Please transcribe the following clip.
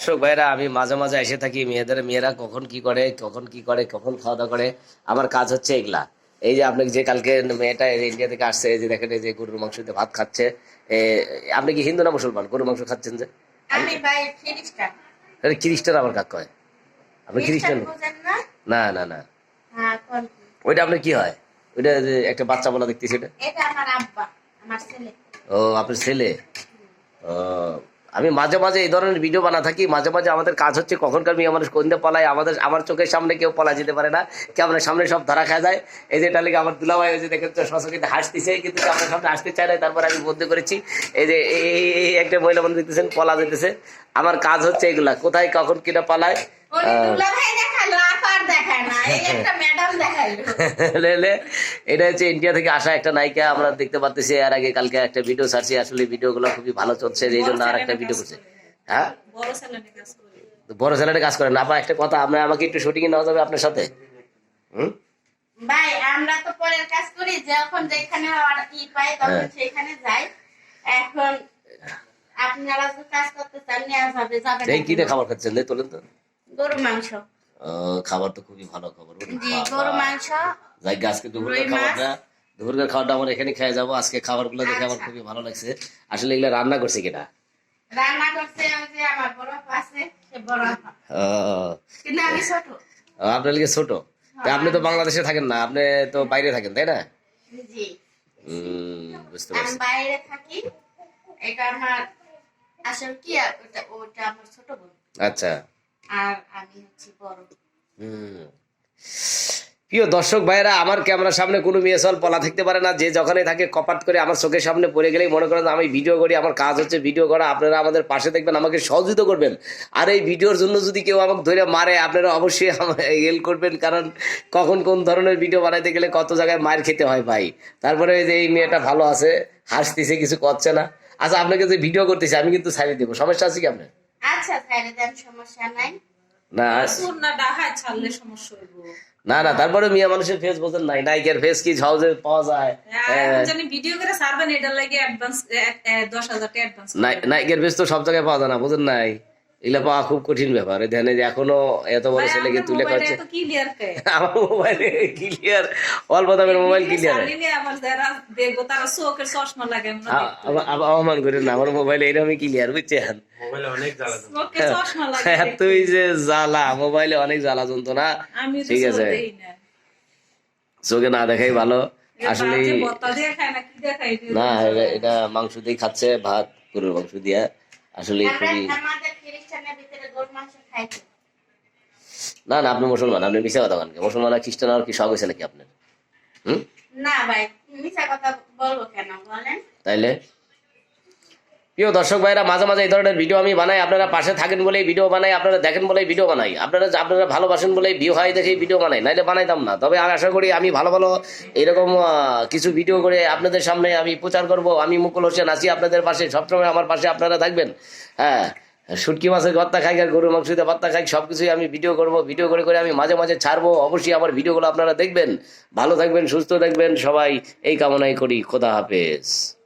দর্শক ভাইরা আমি মাঝে মাঝে এসে থাকি মেয়েদের মেয়েরা কখন কি করে কখন কি করে কখন খাওয়া দাওয়া করে আমার কাজ হচ্ছে এগুলা। এই যে আপনি যে কালকে মেয়েটা ইন্ডিয়া থেকে আসছে যে দেখেন এই যে গরুর মাংস দিয়ে ভাত খাচ্ছে আপনি কি হিন্দু না মুসলমান? গরুর মাংস খাচ্ছেন যে? খ্রিস্টান। আমার কাক কয়? আপনি খ্রিস্টান না? না না হ্যাঁ? ওইটা আপনার কি হয়? ওইটা যে একটা বাচ্চা বলা দেখতেছি এটা ও আপনার ছেলে? ও, আমি মাঝে মাঝে এই ধরনের ভিডিও বানা থাকি মাঝে মাঝে আমাদের কাজ হচ্ছে কখনকার মেয়ে মানুষ কোনতে পলায় আমাদের আমার চোখের সামনে কেউ পলা যেতে পারে না কেমন সামনে সব ধরা খায় যায়। এই যে এটা লেগে আমার দুলাভাই ওই যে দেখেন তো সশকিতে হাসতেছে কিন্তু আমার সামনে আসতে চায় না তারপর আমি বন্ধ করেছি। এই যে এই- একটা মহিলা মানুষ দেখতেছেন পলা যেতেছে। আমার কাজ হচ্ছে এগুলা কোথায় কখন কিনা পালায় দেখাল দেখায় না এই একটা ম্যাডাম দেখাইলো এটা হচ্ছে ইন্ডিয়া থেকে আসা একটা নায়িকা আমরা দেখতে পাচ্ছি এর আগে কালকে একটা ভিডিও ছাড়ছি। আসলে ভিডিওগুলো খুবই ভালো চলছে এই জন্য আর একটা ভিডিও করছে। হ্যাঁ? বড় চ্যানেলে কাজ করেন। আপা একটা কথা আমরা আমাকে একটু শুটিং নেওয়া যাবে আপনার সাথে? হুম? ভাই আমরা তো পরের কাজ করি যখন যেখানে অর্ডার ই পাই তখন হ্যাঁ। সেখানে যাই। এখন আপনারা যে কাজ করতে চান যাবে এই কি খাবার খাচ্ছেন? তোলেন তো। গরু মাংস। খাবার তো খুবই ভালো খাবার জি মাংস যাই আজকে দুপুরের খাবারটা দুপুরের খাবারটা আমার এখানে খেয়ে যাব। আজকে খাবারগুলো দেখে আমার আচ্ছা। খুবই ভালো লাগছে। আসলে এগুলো রান্না করছে কিনা? রান্না করছে যে আমার বড় আছে সে বড় কিন্তু আমি ছোট। আপনার লিগে ছোট? আপনি তো বাংলাদেশে থাকেন না আপনি তো বাইরে থাকেন তাই না? জি। বুঝতে পারছি। বাইরে থাকি। এটা আমার আসল কি ওটা ওটা আমার ছোট বোন। আচ্ছা। আর আমি হচ্ছি বড়। হুম। প্রিয় দর্শক ভাইরা আমার ক্যামেরার সামনে কোনো মেয়ে সল পলা থাকতে পারে না। যে যখনই থাকে কপাট করে আমার চোখের সামনে পড়ে গেলেই মনে করেন আমি ভিডিও করি, আমার কাজ হচ্ছে ভিডিও করা। আপনারা আমাদের পাশে দেখবেন, আমাকে সহযোগিতা করবেন। আর এই ভিডিওর জন্য যদি কেউ আমাকে ধরে মারে, আপনারা অবশ্যই আমাকে হেল্প করবেন। কারণ কখন কোন ধরনের ভিডিও বানাইতে গেলে কত জায়গায় মার খেতে হয় ভাই। তারপরে যে এই মেয়েটা ভালো আছে, হাসতেছে, কিছু করছে না। আচ্ছা আপনাকে যে ভিডিও করতেছি, আমি কিন্তু ছাড়িয়ে দেবো। সমস্যা আছে কি আপনার? আচ্ছা দেন, সমস্যা নাই। না না না না তারপরে মিয়া মানুষের ফেস বোঝেন নাই নাইকের ফেস কি সহজে পাওয়া যায়? এখন জানি ভিডিও করে সারবেন এটা লাগে অ্যাডভান্স দশ হাজার টাকা অ্যাডভান্স নাই- নাইকের ফেস তো সব জায়গায় পাওয়া যায় না বুঝেন নাই? এগুলা পাওয়া খুব কঠিন ব্যাপার। এই ধ্যানে যে এখনও এত বড় ছেলেকে তুলে খাচ্ছে আমার মোবাইলে ক্লিয়ার অল্প দামের মোবাইল ক্লিয়ার। অপমান করেন না আমার মোবাইলে এরকমই ক্লিয়ার বুঝছেন? চশমা এতই যে জ্বালা মোবাইলে অনেক জ্বালা যন্ত্রণা। আমি ঠিক আছে। চোখে না দেখাই ভালো। আসলে না এটা মাংস দিয়ে খাচ্ছে ভাত গরুর মাংস দিয়া। আসলে খুবই আমাদের খ্রিস্টানের ভিতরে গরু মাংস খাইছি না না আপনি মুসলমান আপনি মিশা কথা কেন মুসলমান আর খ্রিস্টান আর কি সব হয়েছে নাকি আপনার? হুম? না ভাই মিছা কথা বলব কেন বলেন। তাইলে? প্রিয় দর্শক ভাইরা মাঝে মাঝে এই ধরনের ভিডিও আমি বানাই। আপনারা পাশে থাকেন বলেই ভিডিও বানাই আপনারা দেখেন বলেই ভিডিও বানাই। আপনারা আপনারা ভালোবাসেন বলেই ভিউ হয় দেখেই ভিডিও বানাই। নাইলে বানাইতাম না। তবে আমি আশা করি আমি ভালো ভালো এরকম কিছু ভিডিও করে আপনাদের সামনে আমি প্রচার করব। আমি মুকুল হোসেন আছি আপনাদের পাশে। সবসময় আমার পাশে আপনারা থাকবেন। হ্যাঁ শুটকি মাছের ভত্তা খাই, আর গরু মাংস দিয়ে ভর্তা খাই সব কিছুই আমি ভিডিও করব। ভিডিও করে করে আমি মাঝে মাঝে ছাড়বো। অবশ্যই আমার ভিডিওগুলো আপনারা দেখবেন। ভালো থাকবেন, সুস্থ থাকবেন। সবাই এই কামনাই করি। খোদা হাফেজ।